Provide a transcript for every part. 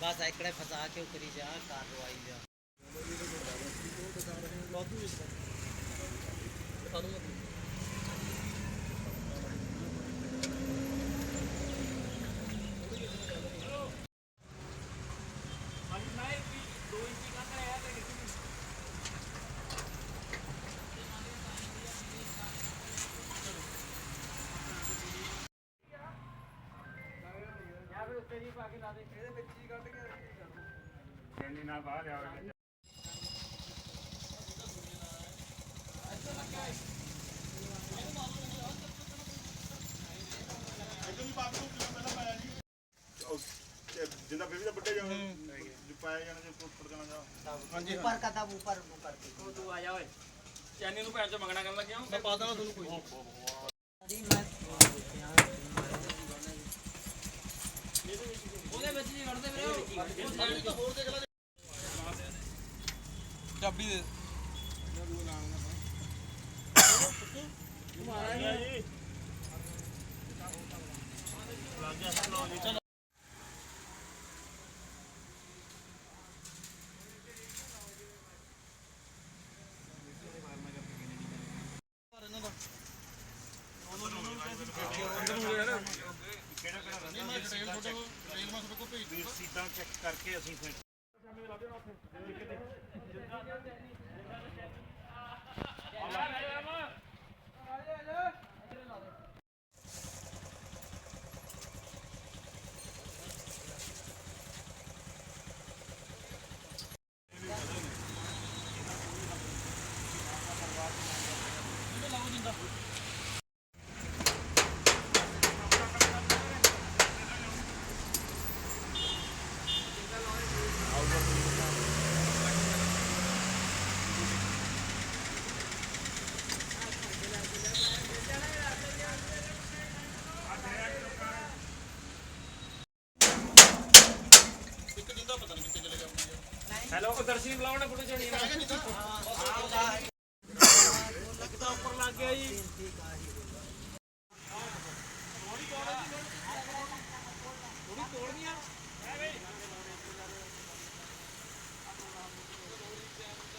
ਬਸ ਇਕੜੇ ਫਸਾ ਕੇ ਉਤਰੀ ਜਾ ਕਾਰਵਾਈ ਜਾ। ਜਿੰਦਾ ਬੇਬੀ ਦਾ। ਵੱਡੇ ਜਾਣਾ ਜੋ ਪਾਇਆ ਜਾਣਾ ਜੇ ਉੱਪਰ ਜਾਣਾ ਜਾ ਉੱਪਰ ਕਦਾ ਉੱਪਰ ਉੱਪਰ ਕੇ ਤੂੰ ਆ ਜਾ ਓਏ। ਚੈਨੀ ਨੂੰ ਭੈਣ ਚੋ ਮੰਗਣਾ ਕਰਨ ਲੱਗਿਆ ਮੈਂ ਪਾ ਦਾਂ ਤੁਹਾਨੂੰ ਕੋਈ ਅਰੀ ਮੈਂ ਉਹਦੇ ਵਿੱਚ ਨਹੀਂ ਵੜਦੇ ਵੀਰੇ ਹੋਰ ਦੇਖ ਲੈ ਚਾਬੀ ਦੇ। ਸੀਟਾਂ ਚੈੱਕ ਕਰਕੇ ਅਸੀਂ ਫਿਰ ਹੈਲੋ, ਉਹ ਦਰਸ਼ਨੀ ਬੁਲਾਓ ਨਾ ਫੋਟੋ ਚੜੀ ਲੱਗਦਾ ਉੱਪਰ ਲੱਗ ਗਿਆ ਜੀ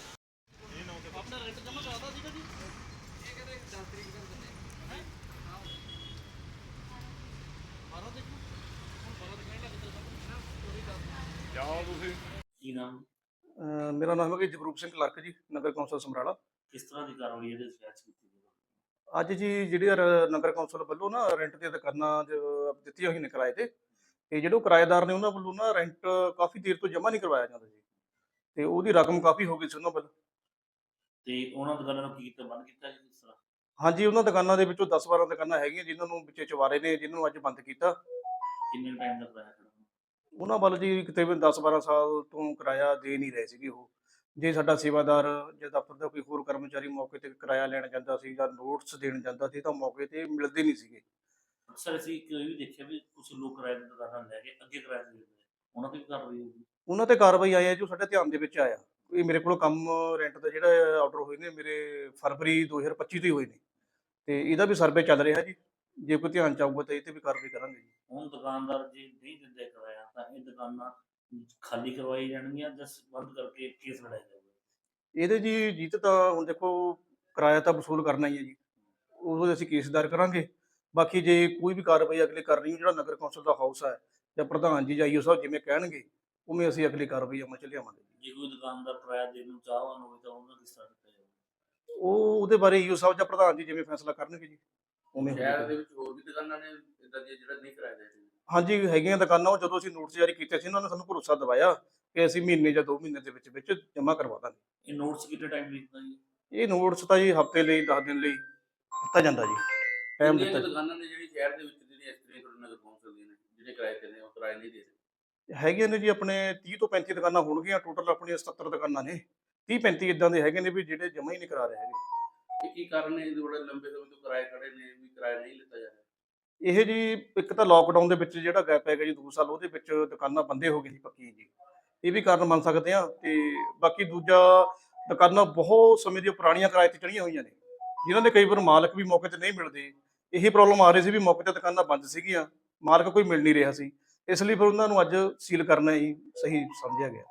ਆਪਣਾ ਰੈਂਟ ਜਮਾ ਕਰਾਤਾ ਸੀਗਾ ਜੀ ਇਹ ਕਹਿੰਦੇ 10 ਤਰੀਕ ਤੱਕ ਦਿੰਦੇ ਹੈ ਬਾਰਾਂ ਤਰੀਕ ਹੁਣ ਬਾਰਾਂ ਤਰੀਕ ਨਾਲ ਕਿੱਥੇ ਸਭ ਜਾਓ ਤੁਸੀਂ ਕੀ ਨਾਮ? ਅਹ ਮੇਰਾ ਨਾਮ ਹੈ ਜਗਰੂਪ ਸਿੰਘ ਕਲਰਕ ਜੀ ਨਗਰ ਕੌਂਸਲ ਸਮਰਾਲਾ। ਕਿਸ ਤਰ੍ਹਾਂ ਦੀ ਕਾਰਵਾਈ ਇਹਦੇ ਵਿੱਚ ਕੀਤੀ ਗਈ? ਅੱਜ ਜੀ ਜਿਹੜੇ ਰ- ਨਗਰ ਕੌਂਸਲ ਵੱਲੋਂ ਨਾ ਰੈਂਟ ਤੇ ਦੁਕਾਨਾਂ ਜੋ ਦਿੱਤੀਆਂ ਹੋਈਆਂ ਨੇ ਕਿਰਾਏ ਤੇ ਤੇ ਜਿਹੜੇ ਉਹ ਕਿਰਾਏਦਾਰ ਨੇ ਉਹਨਾਂ ਵੱਲੋਂ ਨਾ ਰੈਂਟ ਕਾਫੀ ਦੇਰ ਤੋਂ ਜਮ੍ਹਾਂ ਨਹੀਂ ਕਰਵਾਇਆ ਜਾਂਦਾ ਜੀ। ਤੇ ਉਹਦੀ ਰਕਮ ਕਾਫੀ ਹੋ ਗਈ ਸੀ ਉਹਨਾਂ ਵੱਲ। ਤੇ ਉਹਨਾਂ ਦੁਕਾਨਾਂ ਨੂੰ ਕੀ ਕੀਤਾ ਬੰਦ ਕੀਤਾ ਜੀ ਕਿਸ ਤਰ੍ਹਾਂ? ਹਾਂਜੀ ਉਹਨਾਂ ਦੁਕਾਨਾਂ ਦੇ ਵਿੱਚੋਂ 10-12 ਦੁਕਾਨਾਂ ਹੈਗੀਆਂ ਜਿਨ੍ਹਾਂ ਨੂੰ ਵਿੱਚੇ ਚਵਾਰੇ ਨੇ ਜਿਨ੍ਹਾਂ ਨੂੰ ਅੱਜ ਬੰਦ ਕੀਤਾ। ਕਿੰਨੇ ਟਾਈਮ ਦਾ ਕਿਰਾਇਆ ਖੜਾ? ਉਹਨਾਂ ਵੱਲ ਜੀ ਤਕਰੀਬਨ 10-12 ਸਾਲ ਤੋਂ ਕਿਰਾਇਆ ਦੇ ਨਹੀਂ ਰਹੇ ਸੀਗੇ ਉਹ। ਜੇ ਸਾਡਾ ਸੇਵਾਦਾਰ ਜਾਂ ਦਫ਼ਤਰ ਦਾ ਕੋਈ ਹੋਰ ਕਰਮਚਾਰੀ ਮੌਕੇ ਤੇ ਕਿਰਾਇਆ ਲੈਣ ਜਾਂਦਾ ਸੀ ਜਾਂ ਨੋਟਸ ਦੇਣ ਜਾਂਦਾ ਸੀ ਤਾਂ ਮੌਕੇ ਤੇ ਮਿਲਦੇ ਨਹੀਂ ਸੀਗੇ। ਅਕਸਰ ਅਸੀਂ ਕੋਈ ਵੀ ਦੇਖਿਆ ਵੀ ਕੁਝ ਲੋਕ ਕਿਰਾਏ ਦੀ ਦੁਕਾਨਾਂ ਲੈ ਕੇ ਅੱਗੇ ਕਿਰਾਏ ਤੇ ਦਿੰਦੇ। ਉਹਨਾਂ ਤੇ ਵੀ ਕਾਰਵਾਈ ਹੋਊਗੀ। ਉਹਨਾਂ ਤੇ ਕਾਰਵਾਈ ਆਈ ਹੈ ਜੋ ਸਾਡੇ ਧਿਆਨ ਦੇ ਵਿੱਚ ਆਇਆ। ਇਹ ਮੇਰੇ ਕੋਲ ਕੰਮ ਰੈਂਟ ਦਾ ਜਿਹੜਾ ਆਰਡਰ ਹੋਏ ਨੇ ਮੇਰੇ ਫਰਵਰੀ 2025 ਤੋਂ ਹੀ ਹੋਏ ਨੇ। ਤੇ ਇਹਦਾ ਵੀ ਸਰਵੇ ਚੱਲ ਰਿਹਾ ਜੀ। ਜੇ ਕੋਈ ਧਿਆਨ ਚ ਆਊਗਾ ਤਾਂ ਇਹ ਤੇ ਵੀ ਕਾਰਵਾਈ ਕਰਾਂਗੇ ਜੀ। ਹੁਣ ਦੁਕਾਨਦਾਰ ਜੇ ਨਹੀਂ ਦਿੰਦੇ ਕਿਰਾਇਆ ਤਾਂ ਇਹ ਦੁਕਾਨਾਂ ਖਾਲੀ ਕਰਵਾਈ ਜਾਣਗੀਆਂ ਜਾਂ ਬੰਦ ਕਰਕੇ ਕੇਸ ਲੜਾਇਆ ਜਾਊਗਾ? ਇਹਦੇ ਜੀ ਜੀਤ ਤਾਂ ਹੁਣ ਦੇਖੋ ਕਿਰਾਇਆ ਤਾਂ ਵਸੂਲ ਕਰਨਾ ਹੀ ਹੈ ਜੀ। ਉਹ ਅਸੀਂ ਕੇਸਦਾਰ ਕਰਾਂਗੇ। ਬਾਕੀ ਜੇ ਕੋਈ ਵੀ ਕਾਰਵਾਈ ਅਗਲੇ ਕਰ ਰਹੀ ਜਿਹੜਾ ਨਗਰ ਕੌਂਸਲ ਦਾ ਹਾਊਸ ਹੈ ਜਾਂ ਪ੍ਰਧਾਨ ਜੀ ਜਾਂ ਈਓ ਸਾਹਿਬ ਜਿਵੇਂ ਕਹਿਣਗੇ ਉਵੇਂ ਅਸੀਂ ਅਗਲੀ ਕਾਰਵਾਈ ਅਮਲ ਚ ਲਿਆਵਾਂਗੇ। ਜੇ ਕੋਈ ਦੁਕਾਨਦਾਰ ਕਿਰਾਇਆ ਦੇਣ ਨੂੰ ਚਾਹਵਾਨ ਹੋਵੇ ਤਾਂ ਉਹਨਾਂ ਕਿਸ ਤਰ੍ਹਾਂ ਉਹ ਉਹਦੇ ਬਾਰੇ ਈਓ ਸਾਹਿਬ ਜਾਂ ਪ੍ਰਧਾਨ ਜੀ ਜਿਵੇਂ ਫੈਸਲਾ ਕਰਨਗੇ ਜੀ। ਉਵੇਂ ਸ਼ਹਿਰ ਹੋਵੇਗਾ। ਦੇ ਵਿੱਚ ਹੋਰ ਵੀ ਦੁਕਾਨਾਂ ਨੇ ਇਦਾਂ ਦੀਆਂ ਜਿਹੜਾ ਨਹੀਂ ਕਿਰਾਇਆ ਦੇ ਹਾਂਜੀ ਹੈਗੀਆਂ ਦੁਕਾਨਾਂ ਉਹ ਜਦੋਂ ਅਸੀਂ ਨੋਟਿਸ ਜਾਰੀ ਕੀਤੇ ਸੀ ਉਹਨਾਂ ਨੇ ਸਾਨੂੰ ਭਰੋਸਾ ਦਿਵਾਇਆ ਕਿ ਅਸੀਂ ਮਹੀਨੇ ਜਾਂ 2 ਮਹੀਨੇ ਦੇ ਵਿੱਚ ਵਿੱਚ ਜਮ੍ਹਾਂ ਕਰਵਾ ਦਾਂਗੇ। ਇਹ ਨੋਟਸ ਕਿੰਨੇ ਟਾਈਮ ਲਿਖਦਾ ਜੀ? ਇਹ ਨੋਟਿਸ ਤਾਂ ਜੀ ਹਫ਼ਤੇ ਲਈ 10 ਦਿਨ ਲਈ ਦਿੱਤਾ ਜਾਂਦਾ ਜੀ। ਟਾਈਮ ਕਿੰਨੀਆਂ ਦਿੱਤਾ ਕੁ ਦੁਕਾਨਾਂ ਨੇ ਜਿਹੜੀ ਸ਼ਹਿਰ ਦੇ ਵਿੱਚ ਜਿਹੜੀਆਂ ਇਸ ਤਰ੍ਹਾਂ ਤੁਹਾਡੇ ਨਗਰ ਕੌਂਸਲ ਦੀਆਂ ਨੇ ਜਿਹੜੇ ਕਿਰਾਏ ਤੇ ਨੇ ਉਹ ਕਿਰਾਏ ਨਹੀਂ ਦੇ ਰਹੇ ਹੈਗੀਆਂ ਨੇ ਜੀ ਆਪਣੇ 30 ਤੋਂ 35 ਦੁਕਾਨਾਂ ਹੋਣਗੀਆਂ ਟੋਟਲ ਆਪਣੀਆਂ 77 ਦੁਕਾਨਾਂ ਨੇ। 30 35 ਇਦਾਂ ਦੇ ਹੈਗੇ ਨੇ ਵੀ ਜਿਹੜੇ ਜਮ੍ਹਾਂ ਹੀ ਨਹੀਂ ਕਰਾ ਰਹੇ ਹੈਗੇ। ਇਹ ਕੀ ਕਾਰਨ ਹੈ ਇਹਦੇ ਬੜੇ ਲੰਬੇ ਸਮੇਂ ਤੋਂ ਕਿਰਾਏ ਖੜੇ ਨੇ, ਵੀ ਕਿਰਾਇਆ ਨਹੀਂ ਲਿੱਤਾ ਜਾ ਰਿਹਾ। ਇਹ ਜੀ ਇੱਕ ਤਾਂ ਲੋਕਡਾਊਨ ਦੇ ਵਿੱਚ ਜਿਹੜਾ ਗੈਪ ਹੈਗਾ ਜੀ 2 ਸਾਲ, ਉਹਦੇ ਵਿੱਚ ਦੁਕਾਨਾਂ ਬੰਦੇ ਹੋ ਗਈ ਸੀ ਪੱਕੀ ਜੀ। ਇਹ ਵੀ ਕਾਰਨ ਮੰਨ ਸਕਦੇ ਆ ਤੇ ਬਾਕੀ ਦੂਜਾ ਦੁਕਾਨਾਂ ਬਹੁਤ ਸਮੇਂ ਦੀਆਂ ਪੁਰਾਣੀਆਂ ਕਿਰਾਏ ਤੇ ਚੜੀਆਂ ਹੋਈਆਂ ਨੇ, ਜਿਨ੍ਹਾਂ ਦੇ ਕਈ ਵਾਰ ਮਾਲਕ ਵੀ ਮੌਕੇ ਤੇ ਨਹੀਂ ਮਿਲਦੇ। ਇਹੀ ਪ੍ਰੋਬਲਮ ਆ ਰਹੀ ਸੀ ਵੀ ਮੌਕੇ ਤੇ ਦੁਕਾਨਾਂ ਬੰਦ ਸੀਗੀਆਂ, ਮਾਲਕ ਕੋਈ ਮਿਲ ਨਹੀਂ ਰਿਹਾ ਸੀ। ਇਸ ਲਈ ਫਿਰ ਉਹਨਾਂ ਨੂੰ ਅੱਜ ਸੀਲ ਕਰਨਾ ਹੀ ਸਹੀ ਸਮਝਿਆ ਗਿਆ।